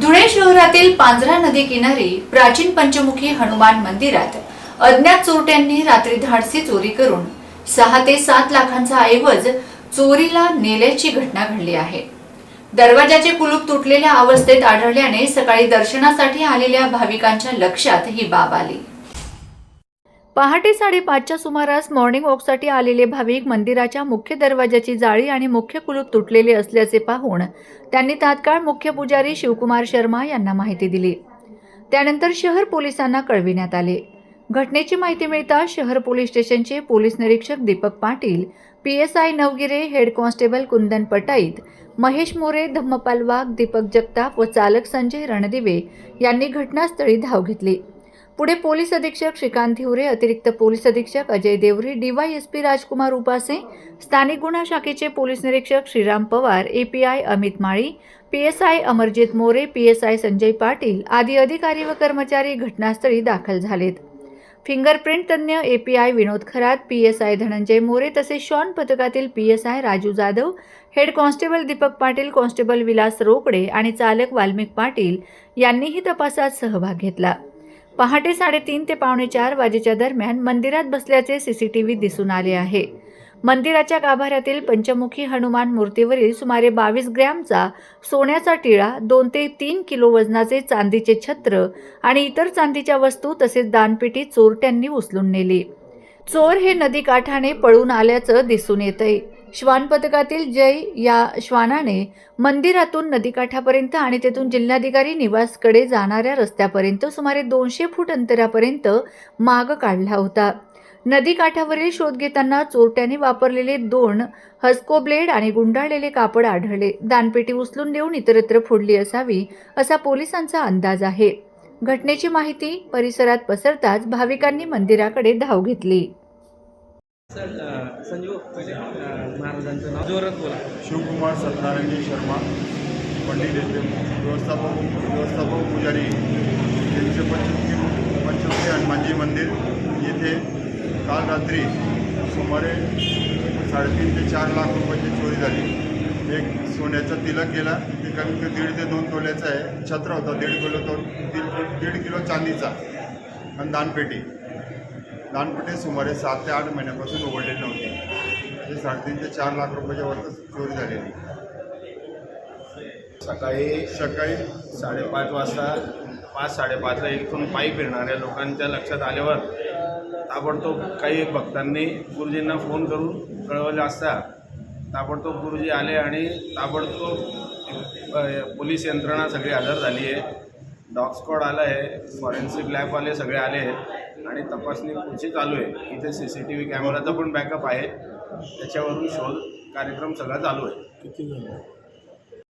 धुळे शहरातील पांझरा नदी किनारी प्राचीन पंचमुखी हनुमान मंदिरात अज्ञात चोरट्यांनी रात्री धाडसी चोरी करून सहा ते सात लाखांचा ऐवज चोरीला नेल्याची घटना घडली आहे. दरवाजाचे कुलूप तुटलेल्या अवस्थेत आढळल्याने सकाळी दर्शनासाठी आलेल्या भाविकांच्या लक्षात ही बाब आली. पहाटे साडेपाचच्या सुमारास मॉर्निंग वॉकसाठी आलेले भाविक मंदिराच्या मुख्य दरवाजाची जाळी आणि मुख्य कुलूप तुटलेले असल्याचे पाहून त्यांनी तात्काळ मुख्य पुजारी शिवकुमार शर्मा यांना माहिती दिली. त्यानंतर शहर पोलिसांना कळविण्यात आले. घटनेची माहिती मिळताच शहर पोलीस स्टेशनचे पोलीस निरीक्षक Deepak Patil P S I Navgire head constable Kundan Pataït Mahesh More Dhammapal Wagh Deepak Jagtap व चालक संजय रणदिवे यांनी घटनास्थळी धाव घेतली. पुढे पोलीस अधीक्षक श्रीकांत हिवरे अतिरिक्त पोलीस अधीक्षक अजय देवरे डीवायएसपी राजकुमार उपासे स्थानिक गुन्हा शाखेचे पोलीस निरीक्षक Shriram Pawar API Amit Mali PSI Amarjit More PSI Sanjay Patil आदी अधिकारी व कर्मचारी घटनास्थळी दाखल झालेत. फिंगरप्रिंट तज्ज्ञ एपीआय विनोद खरात पीएसआय धनंजय मोरे तसेच शॉन पथकातील PSI Raju Jadhav head constable Deepak Patil constable Vilas Rokade आणि चालक वाल्मिक पाटील यांनीही तपासात सहभाग घेतला. पहाटे साडेतीन ते पावणे चार वाजेच्या दरम्यान मंदिरात बसल्याचे सीसीटीव्ही दिसून आले आहे. मंदिराच्या गाभाऱ्यातील पंचमुखी हनुमान मूर्तीवरील सुमारे बावीस ग्रॅमचा सोन्याचा टिळा दोन ते तीन किलो वजनाचे चांदीचे छत्र आणि इतर चांदीच्या वस्तू तसेच दानपेटी चोरट्यांनी उचलून नेली. चोर हे नदीकाठाने पळून आल्याचं दिसून येतंय. श्वान पथकातील जय या श्वानाने मंदिरातून नदीकाठापर्यंत आणि तेथून जिल्हाधिकारी निवासकडे जाणाऱ्या रस्त्यापर्यंत सुमारे दोनशे फूट अंतरापर्यंत माग काढला होता. नदीकाठावरील शोध घेताना चोरट्याने वापरलेले दोन हस्को ब्लेड आणि गुंडाळलेले कापड आढळले. दानपेटी उचलून देऊन इतरत्र फोडली असावी असा पोलिसांचा अंदाज आहे. घटनेची माहिती परिसरात पसरताच भाविकांनी मंदिराकडे धाव घेतली. सर संजीव महाराजांचं नाव. जोरात बोला. शिवकुमार सत्यनारायण शर्मा पंडित येथे व्यवस्थापक व्यवस्थापक पुजारी यांचे पंचमुखी पंचमुखी हनुमानजी मंदिर. येथे काल रात्री सुमारे साडेतीन ते चार लाख रुपयाची चोरी झाली. एक सोन्याचा तिलक गेला. ते कमी दीड ते दोन तोल्याचा आहे. छत्र होता दीड किलो तो दीड दीड किलो चांदीचा. आणि दानपेटी. दानपेटी सुमारे सात ते आठ महिन्यापासून उघडलेली नव्हती ते साडेतीन ते चार लाख रुपयाच्या वरच चोरी झालेली. सकाळी सकाळी साडेपाच वाजता पाच साडेपाचला इथून पायी फिरणाऱ्या लोकांच्या लक्षात आल्यावर ताबडतोब काही भक्तांनी गुरुजींना फोन करून कळवले असता ताबडतोब गुरुजी आले आणि ताबडतोब पोलीस यंत्रणा सगळी हजर झाली आहे. डॉग स्क्वॉड आलं आहे फॉरेन्सिक लॅबवाले सगळे आले आहेत आणि तपासणी पुढची चालू आहे. इथे सी सी टी व्ही कॅमेराचा पण बॅकअप आहे. त्याच्यावरून शोध कार्यक्रम सगळा चालू आहे.